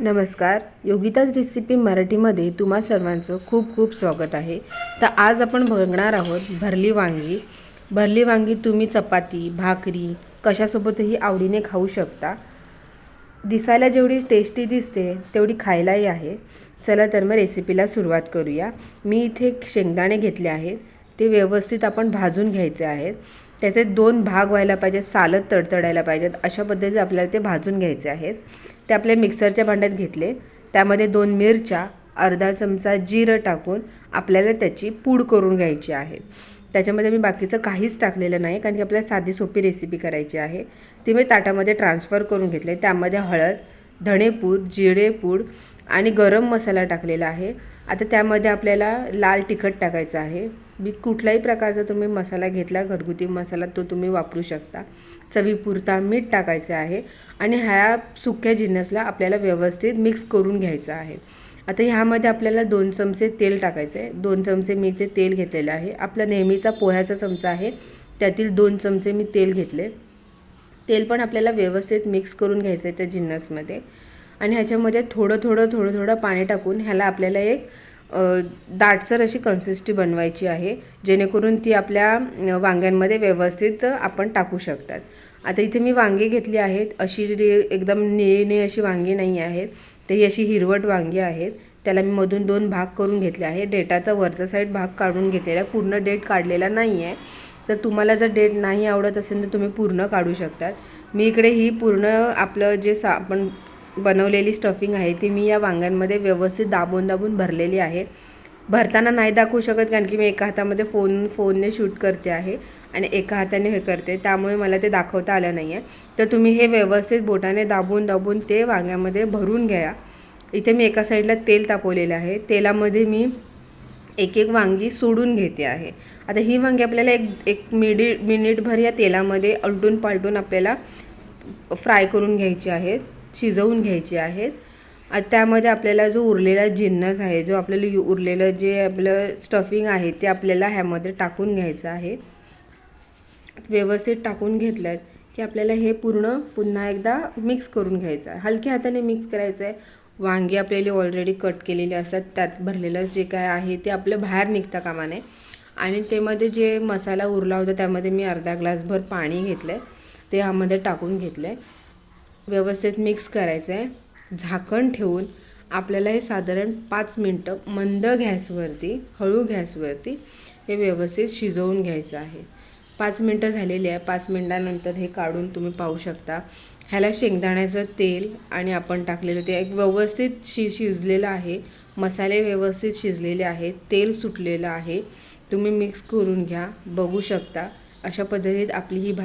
नमस्कार. योगिताज रेसिपी मराठीमध्ये तुम्हा सर्वांचं खूप खूप स्वागत आहे. तर आज आपण बघणार आहोत भरली वांगी. भरली वांगी तुम्ही चपाती भाकरी कशासोबतही आवडीने खाऊ शकता. दिसायला जेवढी टेस्टी दिसते तेवढी खायलाही आहे. चला तर मग रेसिपीला सुरुवात करूया. मी इथे शेंगदाणे घेतले आहेत. ते व्यवस्थित आपण भाजून घ्यायचे आहेत. त्याचे दोन भाग व्हायला पाहिजेत सालत तडतडायला पाहिजेत. अशा पद्धतीने आपल्याला ते भाजून घ्यायचे आहेत. ते आपल्या मिक्सरच्या भांड्यात घेतले. त्यामध्ये दोन मिरच्या अर्धा चमचा जिरं टाकून आपल्याला त्याची पूड करून घ्यायची आहे. त्याच्यामध्ये मी बाकीचं काहीच टाकलेलं नाही कारण की आपल्याला साधी सोपी रेसिपी करायची आहे. ती मी ताटामध्ये ट्रान्सफर करून घेतले. त्यामध्ये हळद धणेपूड जिरेपूड आणि गरम मसाला टाकलेला आहे. आता त्यामध्ये आपल्याला लाल तिखट टाकायचं आहे. मी कुठल्याही प्रकारचा तुम्ही मसाला घेतला घरगुती मसाला तो तुम्ही वापरू शकता. चवीपुरता मीठ टाकायचं आहे आणि ह्या सुक्या जिन्नसला आपल्याला व्यवस्थित मिक्स करून घ्यायचं आहे. आता ह्यामध्ये आपल्याला दोन चमचे तेल टाकायचं आहे दोन चमचे मी ते तेल घेतलेलं आहे. आपला नेहमीचा पोह्याचा चमचा आहे. त्यातील दोन चमचे मी तेल घेतले. तेल पण आपल्याला व्यवस्थित मिक्स करून घ्यायचं आहे त्या जिन्नसमध्ये. आणि ह्याच्यामध्ये थोडं थोडं थोडं थोडं पाणी टाकून ह्याला आपल्याला एक दाटसर अशी कन्सिस्टी बनवायची आहे जेणेकरून ती आपल्या वांग्यांमध्ये व्यवस्थित आपण टाकू शकतात. आता इथे मी वांगी घेतली आहेत अशी एकदम निळी अशी वांगी नाही आहेत तर ही अशी हिरवट वांगी आहेत. त्याला मी मधून दोन भाग करून घेतले आहे. डेटाचा वरचा साईड भाग काढून घेतलेला पूर्ण डेट काढलेला नाही आहे. तर तुम्हाला जर डेट नाही आवडत असेल तर तुम्ही पूर्ण काढू शकतात. मी इकडे ही पूर्ण आपलं जे सा आपण बनवलेली स्टफिंग आहे ती मी या वांग्यांमध्ये व्यवस्थित दाबून दाबून भरलेली आहे. भरताना नाही दाखवू शकत कारण की मी एका हातामध्ये फोन फोनने शूट करते आहे आणि एका हाताने हे करते त्यामुळे मला ते दाखवता आलं नाही आहे तर तुम्ही हे व्यवस्थित बोटाने दाबून दाबून ते वांग्यामध्ये भरून घ्या. इथे मी एका साईडला तेल तापवलेलं आहे. तेलामध्ये मी एक एक वांगी सोडून घेते आहे. आता ही वांगी आपल्याला एक एक मिडी मिनिटभर या तेलामध्ये अलटून पालटून आपल्याला फ्राय करून घ्यायची आहेत शिजवून घ्यायची आहेत. त्यामध्ये आपल्याला जो उरलेला जिन्नस आहे जो आपल्याला यु उरलेलं जे आपलं स्टफिंग आहे ते आपल्याला ह्यामध्ये टाकून घ्यायचं आहे. व्यवस्थित टाकून घेतलं की आपल्याला हे पूर्ण पुन्हा एकदा मिक्स करून घ्यायचं आहे. हलक्या हाताने मिक्स करायचं आहे. वांगे आपल्याला ऑलरेडी कट केलेली असतात. त्यात भरलेलं जे काय आहे ते आपलं बाहेर निघता कामा नये आणि त्यामध्ये जे मसाला उरला होता त्यामध्ये मी अर्धा ग्लासभर पाणी घेतलं आहे ते ह्यामध्ये टाकून घेतलं आहे व्यवस्थित मिक्स करायचं आहे झाकण ठेवून आपल्याला हे साधारण पाच मिनटं मंद गॅसवरती हळू गॅसवरती हे व्यवस्थित शिजवून घ्यायचं आहे. पाच मिनटं झालेली आहे. पाच मिनटानंतर हे काढून तुम्ही पाहू शकता. ह्याला शेंगदाण्याचं तेल आणि आपण टाकलेलं ते एक व्यवस्थित शि शिजलेलं आहे. मसाले व्यवस्थित शिजलेले आहेत. तेल सुटलेलं आहे. तुम्ही मिक्स करून घ्या. बघू शकता. अशा पद्धतीत आपली ही भाजी